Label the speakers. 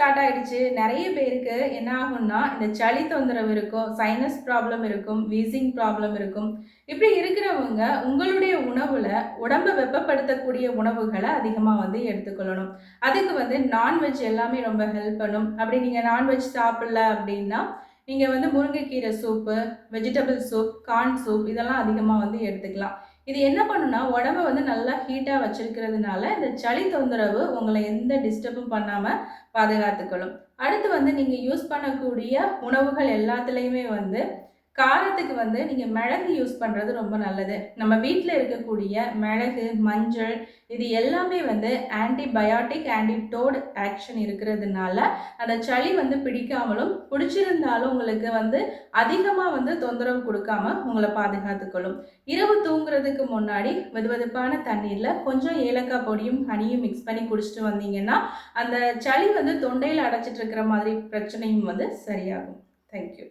Speaker 1: Start ஆகிடுச்சு நிறைய பேருக்கு என்ன ஆகும்னா இந்த சளி தொந்தரவு இருக்கும் சைனஸ் ப்ராப்ளம் இருக்கும் வீசிங் ப்ராப்ளம் இருக்கும். இப்படி இருக்கிறவங்க உங்களுடைய உணவில் உடம்பை வெப்பப்படுத்தக்கூடிய உணவுகளை அதிகமாக வந்து எடுத்துக்கொள்ளணும். அதுக்கு வந்து நான்வெஜ் எல்லாமே ரொம்ப ஹெல்ப் பண்ணும். அப்படி நீங்கள் நான்வெஜ் சாப்பிடல அப்படின்னா நீங்கள் வந்து முருங்கைக்கீரை soup vegetable soup corn soup இதெல்லாம் அதிகமாக வந்து எடுத்துக்கலாம். இது என்ன பண்ணுன்னா உடம்ப வந்து நல்லா ஹீட்டாக வச்சிருக்கிறதுனால இந்த சளி தொந்தரவு உங்களை எந்த டிஸ்டர்பும் பண்ணாமல் பாதுகாத்துக்கணும் அடுத்து வந்து நீங்கள் யூஸ் பண்ணக்கூடிய உணவுகள் எல்லாத்துலேயுமே வந்து காரத்துக்கு வந்து நீங்கள் மிளகு யூஸ் பண்ணுறது ரொம்ப நல்லது. நம்ம வீட்டில் இருக்கக்கூடிய மிளகு மஞ்சள் இது எல்லாமே வந்து ஆன்டிபயாட்டிக் ஆன்டிடோட் ஆக்ஷன் இருக்கிறதுனால அந்த சளி வந்து பிடிக்காமலும் பிடிச்சிருந்தாலும் உங்களுக்கு வந்து அதிகமாக வந்து தொந்தரவு கொடுக்காம உங்களை பாதுகாத்துக்கொள்ளும். இரவு தூங்குறதுக்கு முன்னாடி வெதுவெதுப்பான தண்ணீரில் கொஞ்சம் ஏலக்காய் பொடியும் ஹனியும் மிக்ஸ் பண்ணி குடிச்சிட்டு வந்தீங்கன்னா அந்த சளி வந்து தொண்டையில் அடைச்சிட்டு இருக்கிற மாதிரி பிரச்சனையும் வந்து சரியாகும். தேங்க்யூ